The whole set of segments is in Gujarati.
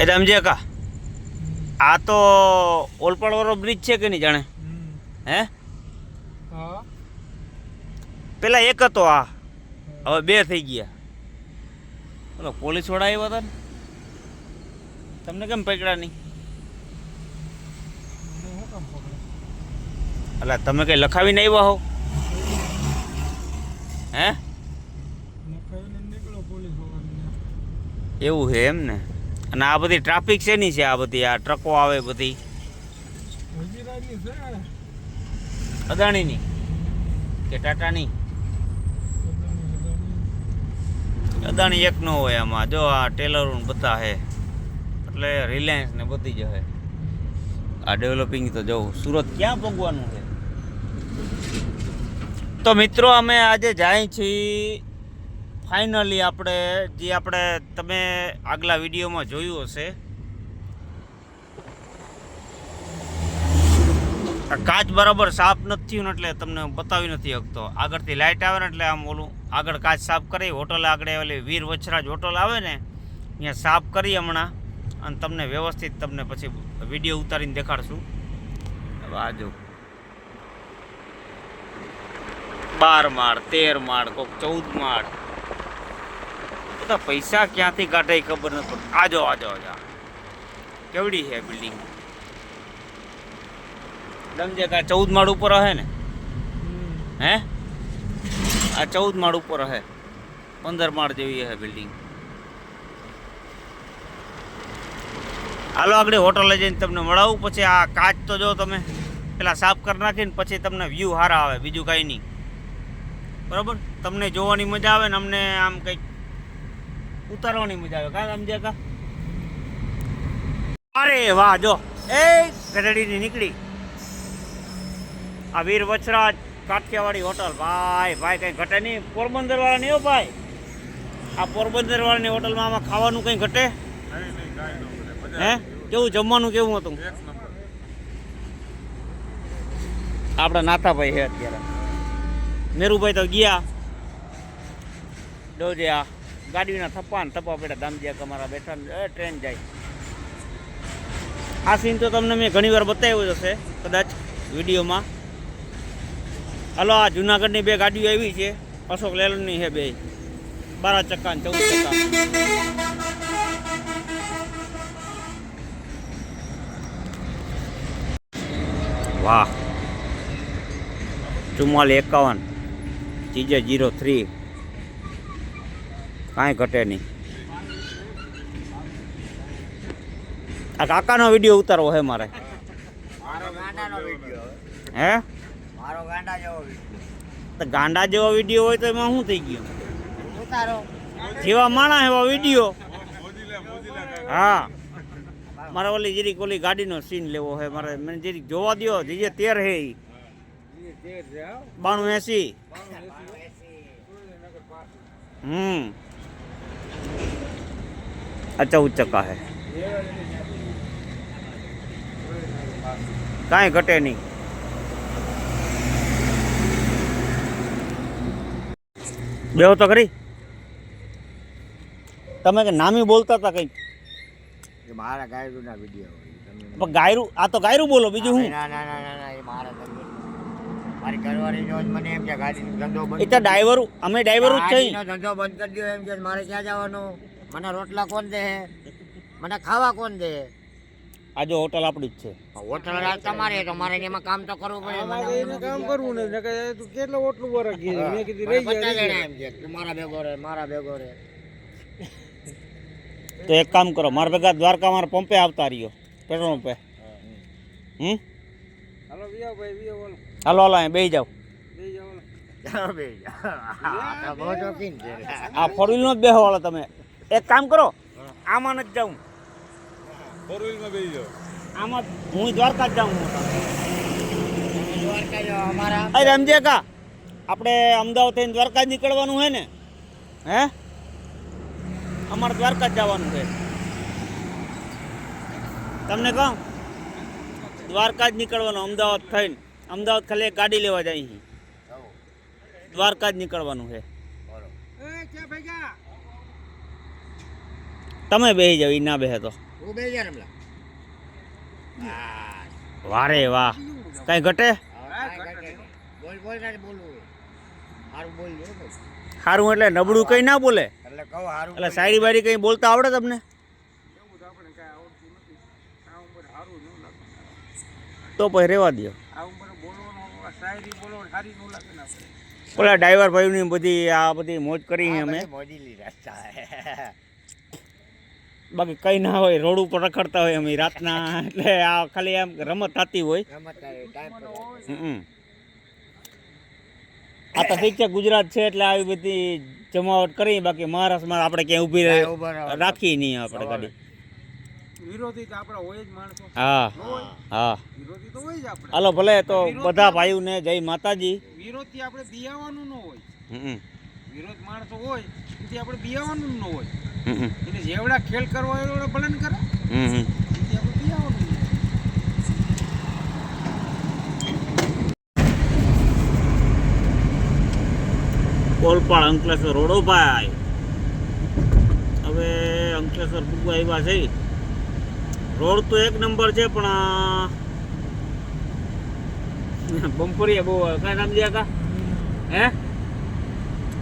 એ સમજે કા આ તો ઓલપાડ વાળો બ્રિજ છે કે નહીં જાણે? હે? હા. પેલા એક હતો આ હવે બે થઈ ગયા. બોલો પોલીસવાળા આવ્યા હતા ને? તમને કેમ પકડ્યા નહીં? એટલે તમે કઈ લખાવીને આવ્યા હો? હે? એવું છે એમ ને? અને આ બધી ટ્રાફિક શેની છે આ બધી? આ ટ્રકો આવે બધી? અદાણીની કે ટાટાની? અદાણી એક નો હોય આમાં. જો આ ટેલર બધા હે. એટલે રિલાયન્સ ને બધી જ હે. આ ડેવલપિંગ તો જવું સુરત ક્યાં પગવાનું છે તો મિત્રો અમે આજે જાય છીએ ફાઇનલી આપણે, જે આપણે તમે આગલા વિડીયોમાં જોયું હશે કાચ બરાબર સાફ નથી થયું ને એટલે તમને બતાવી નથી શકતો. આગળથી લાઇટ આવે ને એટલે આમ ઓલું આગળ કાચ સાફ કરી, હોટલ આગળ ઓલી વીર વછરાજ હોટલ આવે ને અહીંયા સાફ કરી હમણાં, અને તમને વ્યવસ્થિત તમને પછી વીડિયો ઉતારીને દેખાડશું. આ જો. બાર માળ, તેર માળ, કોક ચૌદ માળ. બધા પૈસા ક્યાંથી કાઢે એ ખબર નથી પડતી. આજો આજો આજો કેવડી છે બિલ્ડિંગ સમજે કે ચૌદ માળ ઉપર હે ને? હે? આ ચૌદ માળ ઉપર હે પંદર માળ જેવી હે બિલ્ડિંગ હાલો આગળ હોટલે જઈને તમને મળાવું. પછી આ કાચ તો જો તમે પેલા સાફ કરી નાખીને પછી તમને વ્યૂ સારા આવે. બીજું કાંઈ નહીં. બરાબર? તમને જોવાની મજા આવે ને અમને આમ કંઈક ઉતારવાની મજા આવે. કાં સમજ્યા કા અરે વાહ, જો. એ ગઢડીની નીકળી. આ વીર વછરાજ કાઠિયાવાડી હોટલ. ભાઈ ભાઈ, કંઈ ઘટે નહીં. પોરબંદર વાળા નહીં હો ભાઈ. આ પોરબંદર વાળાની હોટલમાં આમાં ખાવાનું કંઈ ઘટે? હે? કેવું, જમવાનું કેવું હતું? આપણા નાથાભાઈ છે અત્યારે. મેરુભાઈ તો ગયા. ડોજે આ. ગાડીના થપ્પા ને થપ્પા બેઠા દામજીયા કમારા બેઠા ને ટ્રેન જાય. આ સીન તો તમને મેં ઘણી વાર બતાવ્યો હશે, કદાચ વિડીયોમાં. હાલો, આ જુનાગઢની બે ગાડીઓ આવી છે. અશોક લેલનની છે બે. બારા ચક્કા ચૌદ ચક્કા. વાહ. ચુમ્માલી એકાવન. ચીજે જીરો થ્રી. કાંઈ ઘટે નહીં. આ કાકાનો વીડિયો ઉતારવો હે મારે. વીડિયો હે? મારો ગાંડા જેવો તો ગાંડા જેવો વીડિયો હોય તો એમાં શું થઈ ગયું? ઉતારો. જેવા માણસ એવા વીડિયો. હા. મારે ઓલી જીરીક ઓલી ગાડીનો સીન લેવો છે મારે. મને જરીક જોવા દ્યો જે તેર હે ઈ. બાણું એસી. હમ. ચૌદ ચક્કા છે કાંઈ ઘટે નહીં બેહો તો ખરી તમે કે નામી બોલતા હતા કંઈક મારા મારા ગાયરુના વીડિયો પણ ગાયરું આ તો ગાયરું બોલો બીજું હું ના ના ના ના ના એ મારા મારી ઘરવાળી જો મને એમ કે ગાડીનો ધંધો એ તો ડ્રાઈવર અમે ડ્રાઈવર જ છે ધંધો બંધ કરી દો એમ કે મારે ક્યાં જવાનું મને રોટલા કોણ દે? મને ખાવા કોણ દે? આજે હોટલ આપણી જ છે. હોટલ તમારે તમારે એમાં કામ તો કરવું પડે મારે એને કામ કરવું ને નકર તું કેટલો ઓટલું વરસ ગઈ મેં કીધી રહી જાય એમ કે તું મારા ભેગો રે મારા ભેગો રે. તો એક કામ કરો મારા ભેગા દ્વારકા મારા પંપે આવતા રહ્યો પેટ્રોલ પંપે. હમ? હાલો વિયો ભાઈ વિયો બોલો. હાલો હાલો અહીં બેહી જાવ બેહી. ચાલો આ તો બહુ શોખીન છે. આ ફોર વ્હીલમાં જ બેહો વાળો તમે. એક કામ કરો આમાં જ જાઉં. ફોર વ્હીલમાં બેસી જાઓ. આમાં હું દ્વારકા જ જાઉં. દ્વારકા જો અમારા. અરે સમજે કા આપણે અમદાવાદ થઈને દ્વારકા જ નીકળવાનું છે ને હે? અમારે દ્વારકા જ જવાનું છે. તમને કહું? દ્વારકા જ નીકળવાનું અમદાવાદ થઈને. અમદાવાદ ખાલી એક ગાડી લેવા જાય અહીં. દ્વારકા જ નીકળવાનું છે. તમે બેસી જાવ ના બેસે તો. વારે વાહ. કઈ ઘટે. સારું એટલે નબળું કઈ ના બોલે? એટલે શાયરી બારી કઈ બોલતા આવડે તમને? તો સારું પછી રેવા દો સારી પેલા ડ્રાઈવર ભાઈની બધી આ બધી મોજ કરી અમે. મોજી લીધા. બાકી કઈ ના હોય રોડ ઉપર રખડતા હોય અમે રાતના એટલે આ ખાલી એમ રમત થતી હોય. રમત તારે ટાઈમ પર હમ. આ તો ઠીક છે ગુજરાત છે એટલે આવી બધી જમાવટ કરી બાકી મહારાષ્ટ્રમાં આપણે ક્યાંય ઊભી રાખી નહીં આપણે ગાડી. વિરોધી તો આપણા હોય જ માણસો. હા હા. વિરોધી તો હોય જ આપણે. હાલો ભલે તો બધા ભાઈઓને જય માતાજી. વિરોધથી આપણે બિયાવાનું ન હોય. હમ. વિરોધ માણસો હોય તેથી આપણે બિયાવાનું ન હોય. એને જેવડા ખેલ કરવા હોય એવડા કરે. કોલપાડ અંકલેશ્વર રોડો ભાઈ. હવે અંકલેશ્વર પૂગવા આવ્યા છે. રોડ તો એક નંબર છે પણ આ બહુ. કાંઈ નામ જ્યાં કા હે?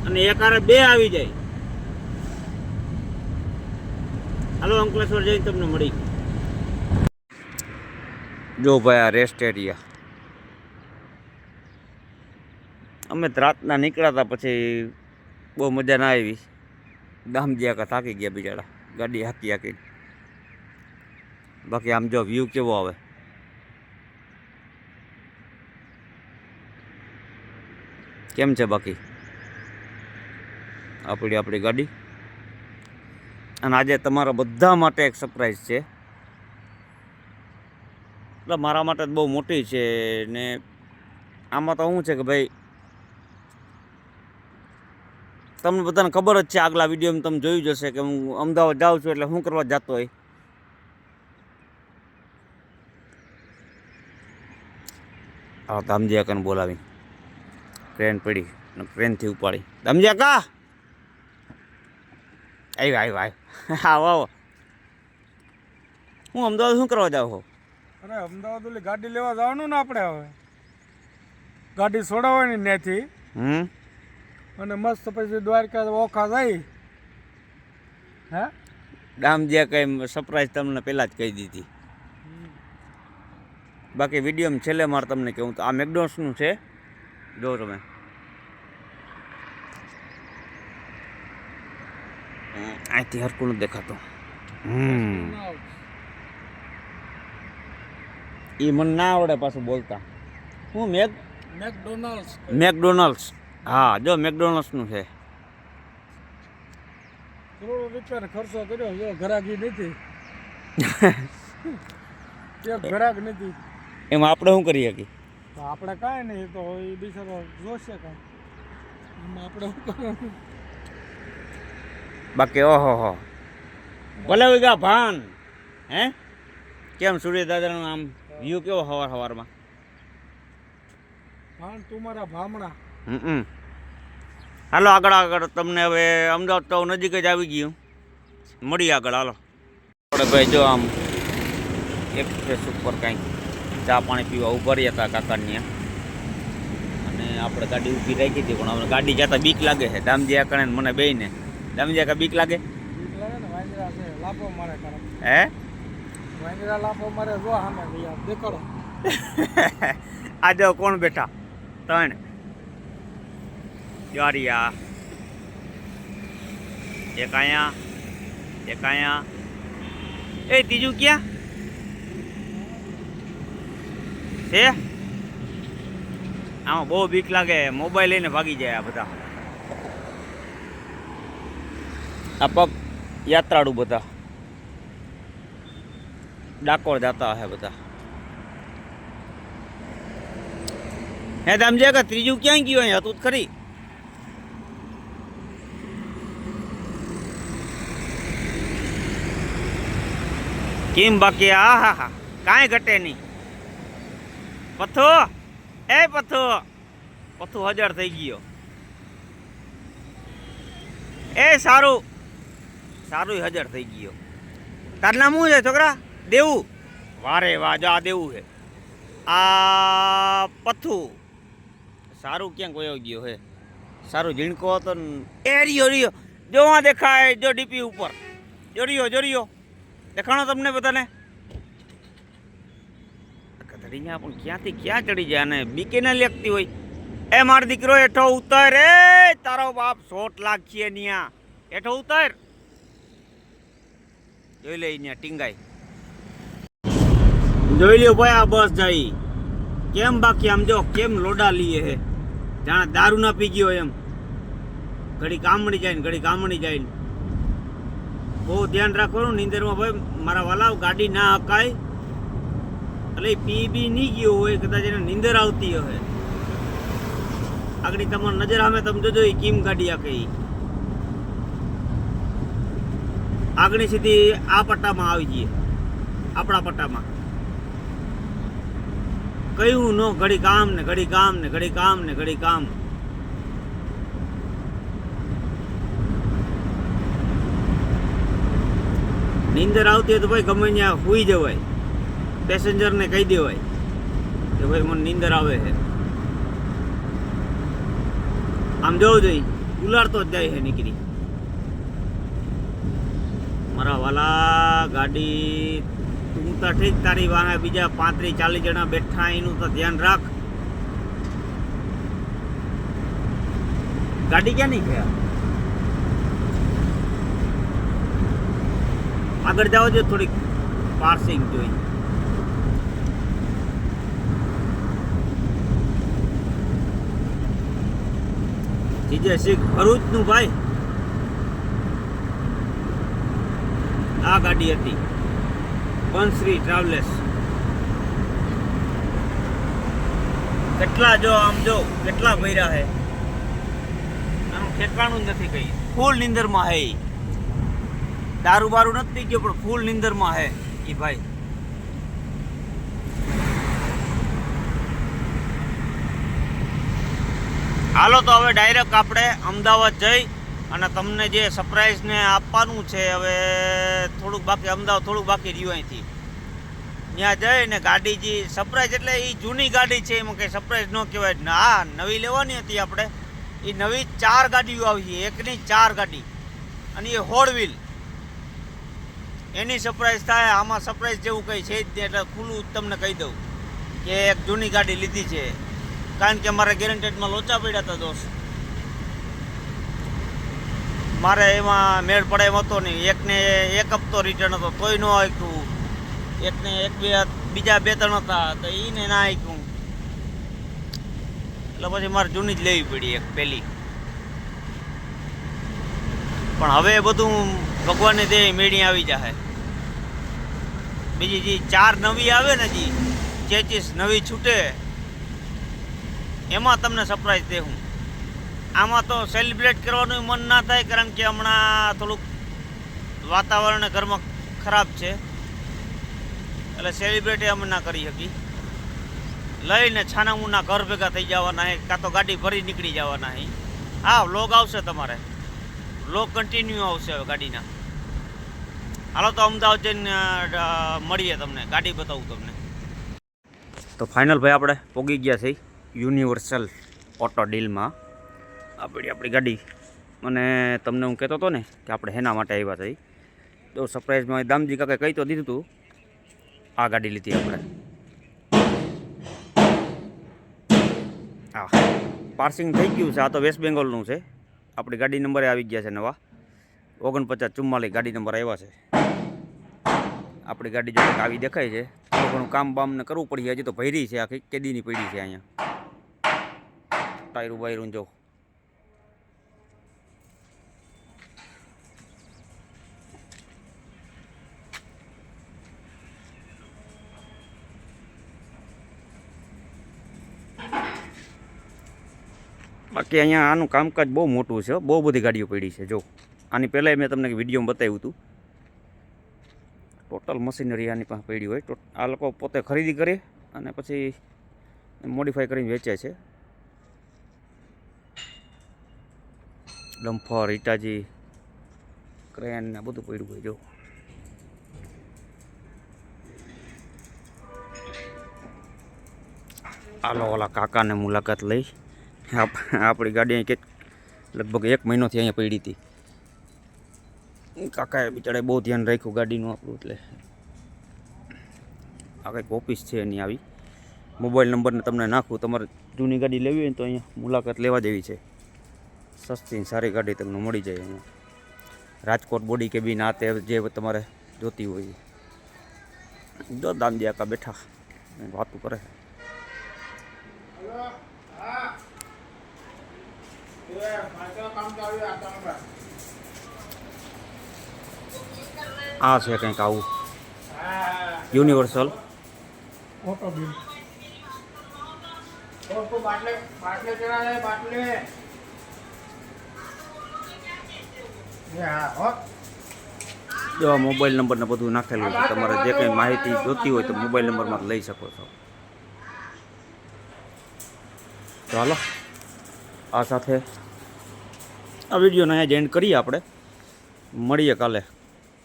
અને એક હારે બે આવી જાય. હાલો, અંકલેશ્વર જઈને તમને મળી. જો ભાઈ, આ રેસ્ટ એરિયા અમે રાતના નીકળ્યા હતા પછી બહુ મજા ના આવી. દામદિયા કા થાકી ગયા બિચારા. ગાડી હાકી હાકી બાકી આમ જો વ્યૂ કેવો આવે. કેમ છે બાકી? આપણી આપણી ગાડી? અને આજે તમારા બધા માટે એક સરપ્રાઈઝ છે. એટલે મારા માટે બહુ મોટી છે ને આમાં તો શું છે કે ભાઈ, તમને બધાને ખબર જ છે આગલા વિડીયોમાં તમે જોયું જ હશે કે હું અમદાવાદ જાઉં છું એટલે શું કરવા જતો હોય. હા ધામજીયા કને બોલાવી. ટ્રેન પડી અને ટ્રેનથી ઉપાડી. ધામજી કા? આવ્યો આવ્યો આવ્યો આવો આવો. હું અમદાવાદ શું કરવા જાઉં છું? અરે અમદાવાદ ઓલી ગાડી લેવા જવાનું ને આપણે હવે. ગાડી છોડાવવાની ત્યાંથી હમ? અને મસ્ત પછી દ્વારકા ઓખા જાય. હે? ડામજીયા કંઈ સરપ્રાઈઝ તમને પહેલાં જ કહી દીધી. બાકી વિડીયોમાં છેલ્લે મારે તમને કહું તો આ મેકડોન્સનું છે? જો તમે હમ, અહીંથી હરકું નથી દેખાતું. હમ. એ મને ના આવડે પાછું બોલતા. હું મેક મેકડોનાલ્ડ્સ મેકડોનલ્ડ્સ. હા જો મેકડોનલ્ડ્સનું છે. કરોડો રૂપિયાનો ખર્ચો કર્યો જો ઘરાકી નથી. એક ઘરાક નથી. એમાં આપણે શું કરી શકીએ? આપણે કાંઈ નહીં તો એ બિચારો જોશે કાંઈ. આપણે શું કરવાનું? બાકી ઓહો હો. ભલે વિગા ભાન હે? કેમ સૂર્ય દાદાનો આમ વ્યૂ કેવો હવાર હવારમાં? ભાન તું મારા ભામણા. હમ હાલો આગળ આગળ તમને હવે અમદાવાદ તો નજીક જ આવી ગયું. મળી આગળ હાલો. આપણે ભાઈ જો આમ એક્સપ્રેસ ઉપર કાંઈક ચા પાણી પીવા ઊભા રહ્યા હતા કાકાની અને આપણે ગાડી ઊભી રાખી હતી પણ હવે ગાડી જતા બીક લાગે છે. દામજી આકણે ને મને બેયને દામજી આકા બીક લાગે? બીક લાગે ને વાંદરા છે મારે કરે હે? આ જો કોણ બેઠા? ત્રણ. જારિયા એક અહીંયા એક અહીંયા. એ ત્રીજું ક્યાં? છે આમાં બહુ બીક લાગે મોબાઈલ લઈને ભાગી જાય આ બધા. આ પગ યાત્રાળુ બધા. ડાકોર જતા હે બધા. હે સમજે કે ત્રીજું ક્યાં ગયું અહીંયા? હતું ખરી. કેમ બાકી આ? હા હા કાંઈ ઘટે નહીં. પથ્થો? એ પથ્થો. પથો હજાર થઈ ગયો. એ સારું. સારું હજાર થઈ ગયો. તાર નામ શું છે છોકરા? દેવું? વારે વાહ જો આ દેવું છે. આ પથ્થુ. સારું ક્યાં કોઈ ગયો હે સારું ઝીણકો હતો ને. એ રહ્યો રહ્યો. જોવા દેખાય જો ડીપી ઉપર. જો જોડ્યો જો રહ્યો. દેખાણો તમને બધાને? કથડીયા પણ ક્યાંથી ક્યાં ચડી જાય અને બીકે ને લેખતી હોય. એ મારો દીકરો હેઠો ઉતર. રે તારો બાપ સોટ લાગીએ ન્યા. હેઠો ઉતર. જોઈ લે અહીંયા ટીંગાઈ જોઈ લ્યો ભાઈ આ બસ જાય. કેમ બાકી આમ જો, કેમ લોડા લીએ હે? જાણે દારૂ ના પી ગયો એમ. ઘડી કામણી જાય ને ઘડી કામણી જાય ને. બહુ ધ્યાન રાખવાનું નીંદરમાં ભાઈ, મારા વાલા ગાડી ના હકાય. એટલે પી બી નહીં ગયો હોય, કદાચ એને નીંદર આવતી હોય આગળ તમારી નજર સામે તમે જોજો, એ કેમ ગાડી આકે ઈ. આગળ સીધી આ પટ્ટામાં આવી જઈએ. આપણા પટ્ટામાં. કયું નો, ઘડી કામ ને ઘડી કામ ને ઘડી કામ ને ઘડી કામ. નીંદર આવતી હોય તો ભાઈ ગમે ત્યાં સુઈ જવાય. પેસેન્જરને કહી દેવાય કે ભાઈ મને નીંદર આવે છે. આમ જોવું જોઈએ. ઉલાડતો જ જાય છે નીકળી. મારા વાલા, ગાડી તું તો ઠીક તારી વાહે, બીજા પાંત્રીસ ચાલીસ જણા બેઠા, એનું તો ધ્યાન રાખ. ગાડી ક્યાં નહીં ગયા? આગળ જાઓ જો થોડીક પાર્સિંગ જોઈ. જીજે શીખ ભરૂચનું ભાઈ. આ ગાડી હતી. બંશ્રી ટ્રાવેલર્સ કેટલા જો આમ જો, કેટલા ભર્યા હે? આનું ઠેકાણું નથી કઈ. ફૂલ નિંદરમાં હે દારૂ બારૂ નથી ગયો, પણ ફૂલ નિંદરમાં હે એ ભાઈ. હાલો તો હવે ડાયરેક્ટ આપણે અમદાવાદ જઈ અને તમને જે સરપ્રાઈઝને આપવાનું છે, હવે થોડુંક બાકી, અમદાવાદ થોડુંક બાકી રહ્યું અહીંથી. ત્યાં જઈને ગાડી જે સરપ્રાઈઝ એટલે એ જૂની ગાડી છે, એમાં કંઈ સરપ્રાઈઝ ન કહેવાય. ના નવી લેવાની હતી આપણે. એ નવી ચાર ગાડીઓ આવી છે, એકની ચાર ગાડી અને એ હોળ વ્હીલ એની સરપ્રાઈઝ થાય, આમાં સરપ્રાઈઝ જેવું કંઈ છે જ નહીં, એટલે ખુલ્લું તમને કહી દઉં કે એક જૂની ગાડી લીધી છે. કારણ કે મારે ગેરંટેડમાં લોચા પડ્યા હતા દોસ્ત. મારે એમાં મેળ પડે એમ હતો નહીં. એકને એક હપ્તો રિટર્ન હતો, તોય ન આપ્યું એકને એક બે, બીજા બે, ત્રણ હતા, તો એને ના આપ્યું એટલે પછી મારે જૂની જ લેવી પડી એક પહેલી. પણ હવે બધું ભગવાનની દે મેળી આવી જાય બીજી જે ચાર નવી આવે ને જી, ચેચીસ નવી છૂટે. એમાં તમને સરપ્રાઈઝ દેવું આમાં તો સેલિબ્રેટ કરવાનું મન ના થાય, કારણ કે હમણાં થોડુંક વાતાવરણ ઘરમાં ખરાબ છે. એટલે સેલિબ્રેટ અમે ના કરી શકી લઈને છાનામુના ઘર ભેગા થઈ જવાના હે, કાં તો ગાડી ભરી નીકળી જવાના હે. હા વ્લોગ આવશે તમારે. વ્લોગ કન્ટિન્યુ આવશે હવે ગાડીના. હાલો તો અમદાવાદ જઈને મળીએ તમને. ગાડી બતાવું તમને. તો ફાઇનલ ભાઈ આપણે પોગી ગયા છે યુનિવર્સલ ઓટો ડીલમાં આપણી આપણી ગાડી. અને તમને હું કહેતો હતો ને કે આપણે હેના માટે આવ્યા હતા. તો સરપ્રાઈઝમાં દામજી કાકે કહી તો દીધું હતું આ ગાડી લીધી આપણે. હા, પાર્સિંગ થઈ ગયું છે, આ તો વેસ્ટ બેંગોલનું છે. આપણી ગાડી નંબરે આવી ગયા છે નવા. ઓગણપચાસ ચુમ્માલીસ ગાડી નંબર આવ્યા છે. આપણી ગાડી જો આવી દેખાય છે ઘણું કામ બામને કરવું પડી હજી તો ભૈરી છે આખી કેદીની પડી છે અહીંયા. ટાયરું બાયરું જો. બાકી અહીંયા આનું કામકાજ બહુ મોટું છે બહુ બધી ગાડીઓ પડી છે, જો. આની પહેલાં મેં તમને વિડીયોમાં બતાવ્યું હતું. ટોટલ મશીનરી આની પાસે પડી હોય. આ લોકો પોતે ખરીદી કરે અને પછી મોડિફાઈ કરીને વેચે છે. ડમ્ફર ઇટાજી ક્રેન ને બધું પડ્યું હોય, જો. આલો ઓલા કાકાને મુલાકાત લઈ. આપણી ગાડી અહીં કે લગભગ એક મહિનોથી અહીંયા પડી હતી. કાકાએ બિચારે બહુ ધ્યાન રાખ્યું ગાડીનું આપણું, એટલે આ કંઈક ઓફિસ છે એની આવી. મોબાઈલ નંબરને તમને નાખું. તમારે જૂની ગાડી લેવી હોય તો અહીંયા મુલાકાત લેવા જેવી છે. સસ્તી સારી ગાડી તમને મળી જાય અહીંયા રાજકોટ બોડી કે બી ના તે જે તમારે જોતી હોય જો દાંડિયા કા બેઠા, વાતું કરે. આ છે કંઈક આવું. યુનિવર્સલ ઓટો બિલ જો મોબાઈલ નંબર ને બધું નાખેલું છે તમારે જે કંઈ માહિતી જોતી હોય તો મોબાઈલ નંબરમાં લઈ શકો છો. ચાલો આ સાથે આ વિડીયોને અહીંયા જ એન્ડ કરીએ આપણે. મળીએ કાલે.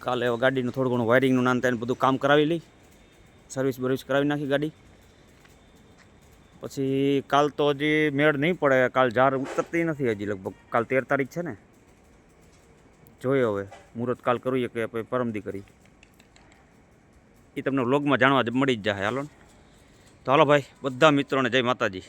કાલે ગાડીનું થોડું ઘણું વાયરિંગનું નાન તેને બધું કામ કરાવી લઈ. સર્વિસ બર્વિસ કરાવી નાખી ગાડી. પછી કાલ તો હજી મેળ નહીં પડે. કાલ જાર ઉતરતી નથી હજી લગભગ. કાલ તેર તારીખ છે ને. જોઈએ હવે. મુહૂર્ત કાલ કરીએ કે પછી પરમદી કરી એ તમને વ્લોગમાં જાણવા મળી જ જાય. હાલો તો હાલો ભાઈ, બધા મિત્રોને જય માતાજી.